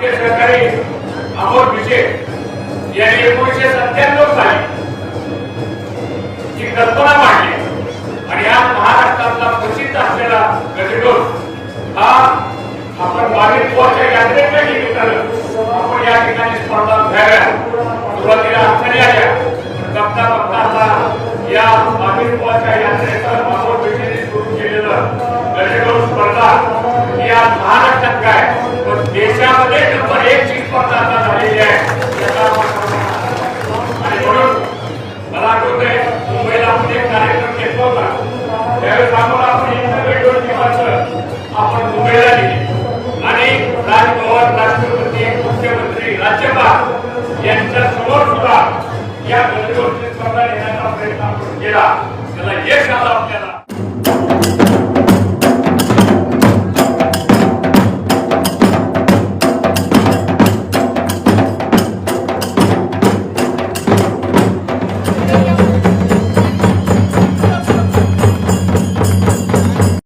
सहकारी अमोल विजय यांनी सत्त्याण्णव साली ही कल्पना मांडली। आणि आज महाराष्ट्रातला प्रसिद्ध असलेला गजडोल हा आपण बावीस वर्ष यात्रेच्या निमित्तानं आपण या ठिकाणी स्पर्धा घ्याव्या सुरुवातीला अडचणी आल्या. बघता बघता या बावीस वर्ष यात्रेचं झालेली आहे म्हणून मला आठवत आहे मुंबईला आपण कार्यक्रम घेतला होता त्यावेळेस आम्हाला आपण इंटरनेट दोन दिवस आपण मुंबईला दिली आणि राजभवन राष्ट्रपती मुख्यमंत्री राज्यपाल यांच्या समोर सुद्धा या गणगोष्ठी स्पर्धा येण्याचा प्रयत्न आपण केला त्याला यश आला आपल्याला